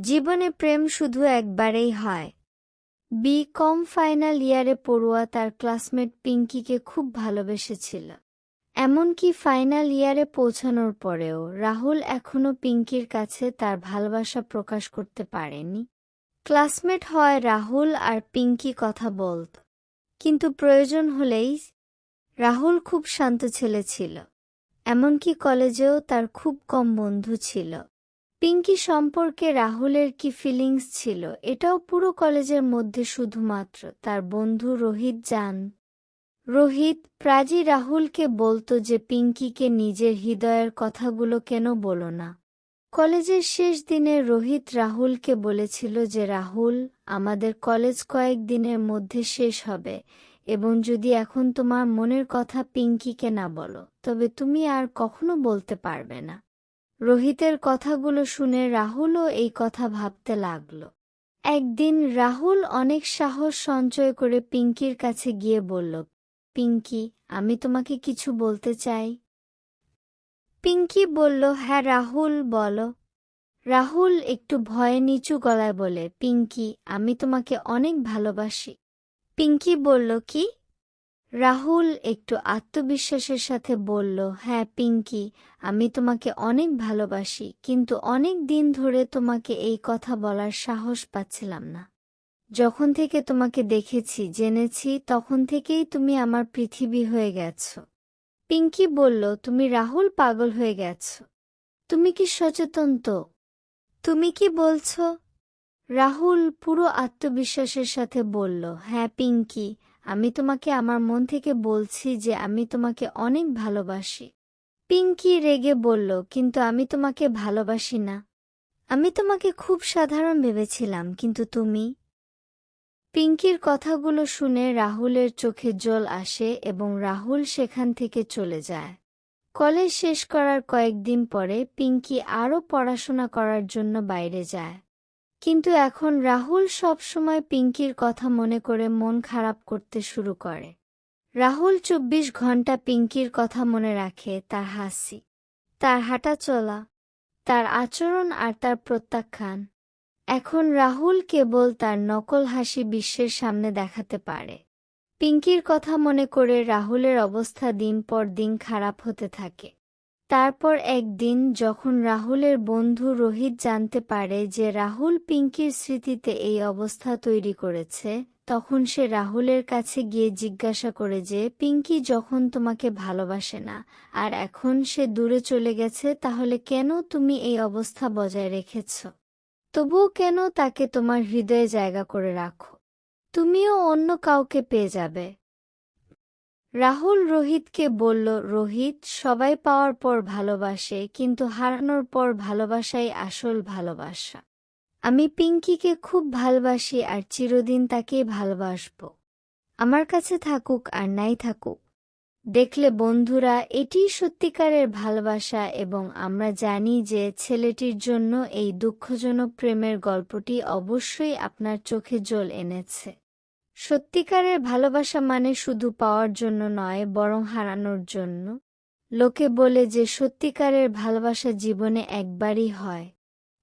জীবনে প্রেম শুধু একবারেই হয়। বি কম ফাইনাল ইয়ারে পড়ুয়া তার ক্লাসমেট পিঙ্কিকে খুব ভালোবেসেছিল। এমনকি ফাইনাল ইয়ারে পৌঁছানোর পরেও রাহুল এখনও পিঙ্কির কাছে তার ভালোবাসা প্রকাশ করতে পারেনি। ক্লাসমেট হয় রাহুল আর পিঙ্কি কথা বলত। কিন্তু প্রয়োজন হলেই রাহুল খুব শান্ত ছেলে ছিল। এমনকি কলেজেও তার খুব কম বন্ধু ছিল। পিঙ্কি সম্পর্কে রাহুলের কি ফিলিংস ছিল? এটাও পুরো কলেজের মধ্যে শুধুমাত্র। তার বন্ধু রোহিত জান। রোহিত, প্রাজি রাহুলকে বলতো যে পিঙ্কিকে নিজের হৃদয়ের কথাগুলো কেন বলো না। কলেজের শেষ দিনে রোহিত রাহুলকে বলেছিল যে, রাহুল, আমাদের কলেজ কয়েক দিনের মধ্যে শেষ হবে এবং যদি এখন তোমার মনের কথা পিঙ্কিকে না বলো, তবে তুমি আর কখনো বলতে পারবে না। রোহিতের কথাগুলো শুনে রাহুলও এই কথা ভাবতে লাগল। একদিন রাহুল অনেক সাহস সঞ্চয় করে পিঙ্কির কাছে গিয়ে বলল, পিঙ্কি, আমি তোমাকে কিছু বলতে চাই। পিঙ্কি বলল হ্যাঁ রাহুল, বলো। রাহুল একটু ভয়ে নিচু গলায় বলে, পিঙ্কি, আমি তোমাকে অনেক ভালোবাসি। পিঙ্কি বলল, কি? রাহুল একটু আত্মবিশ্বাসের সাথে বলল হ্যাঁ পিঙ্কি, আমি তোমাকে অনেক ভালোবাসি, কিন্তু অনেক দিন ধরে তোমাকে এই কথা বলার সাহস পাচ্ছিলাম না। যখন থেকে তোমাকে দেখেছি, জেনেছি, তখন থেকেই তুমি আমার পৃথিবী হয়ে গেছ পিঙ্কি বলল, তুমি রাহুল পাগল হয়ে গেছ। তুমি কি সচেতন তো? তুমি কি বলছ রাহুল পুরো আত্মবিশ্বাসের সাথে বলল হ্যাঁ পিঙ্কি আমি তোমাকে আমার মন থেকে বলছি যে আমি তোমাকে অনেক ভালোবাসি। পিঙ্কি রেগে বলল, কিন্তু আমি তোমাকে ভালোবাসি না। আমি তোমাকে খুব সাধারণ ভেবেছিলাম, কিন্তু তুমি? পিঙ্কির কথাগুলো শুনে রাহুলের চোখে জল আসে এবং রাহুল সেখান থেকে চলে যায়। কলেজ শেষ করার কয়েকদিন পরে পিঙ্কি আরও পড়াশোনা করার জন্য বাইরে যায়। কিন্তু এখন রাহুল সবসময় পিঙ্কির কথা মনে করে মন খারাপ করতে শুরু করে। রাহুল চব্বিশ ঘণ্টা পিঙ্কির কথা মনে রাখে তার হাসি, তার হাঁটা চলা, তার আচরণ আর তার প্রত্যাখ্যান। এখন রাহুল কেবল তার নকল হাসি বিশ্বের সামনে দেখাতে পারে। পিঙ্কির কথা মনে করে রাহুলের অবস্থা দিন পর দিন খারাপ হতে থাকে। তারপর একদিন যখন রাহুলের বন্ধু রোহিত জানতে পারে যে রাহুল পিঙ্কির স্মৃতিতে এই অবস্থা তৈরি করেছে, তখন সে রাহুলের কাছে গিয়ে জিজ্ঞাসা করে যে, পিঙ্কি যখন তোমাকে ভালোবাসে না, আর এখন সে দূরে চলে গেছে, তাহলে কেন তুমি এই অবস্থা বজায় রেখেছ? তবুও কেন তাকে তোমার হৃদয়ে জায়গা করে রাখো? তুমিও অন্য কাউকে পেয়ে যাবে। রাহুল রোহিতকে বলল, রোহিত, সবাই পাওয়ার পর ভালোবাসে, কিন্তু হারানোর পর ভালোবাসাই আসল ভালোবাসা। আমি পিঙ্কিকে খুব ভালবাসি আর চিরদিন তাকেই ভালোবাসব। আমার কাছে থাকুক আর নাই থাকুক। দেখলে বন্ধুরা, এটিই সত্যিকারের ভালোবাসা এবং আমরা জানি যে ছেলেটির জন্য এই দুঃখজনক প্রেমের গল্পটি অবশ্যই আপনার চোখে জল এনেছে। সত্যিকারের ভালোবাসা মানে শুধু পাওয়ার জন্য নয়, বরং হারানোর জন্য। লোকে বলে যে সত্যিকারের ভালোবাসা জীবনে একবারই হয়।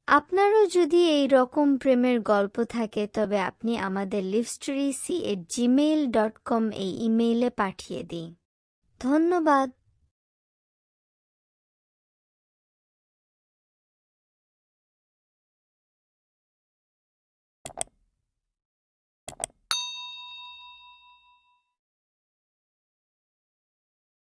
আপনারও যদি এই রকম প্রেমের গল্প থাকে, তবে আপনি আমাদের live story C at Gmail dot com এই ইমেইলে পাঠিয়ে দিন। ধন্যবাদ।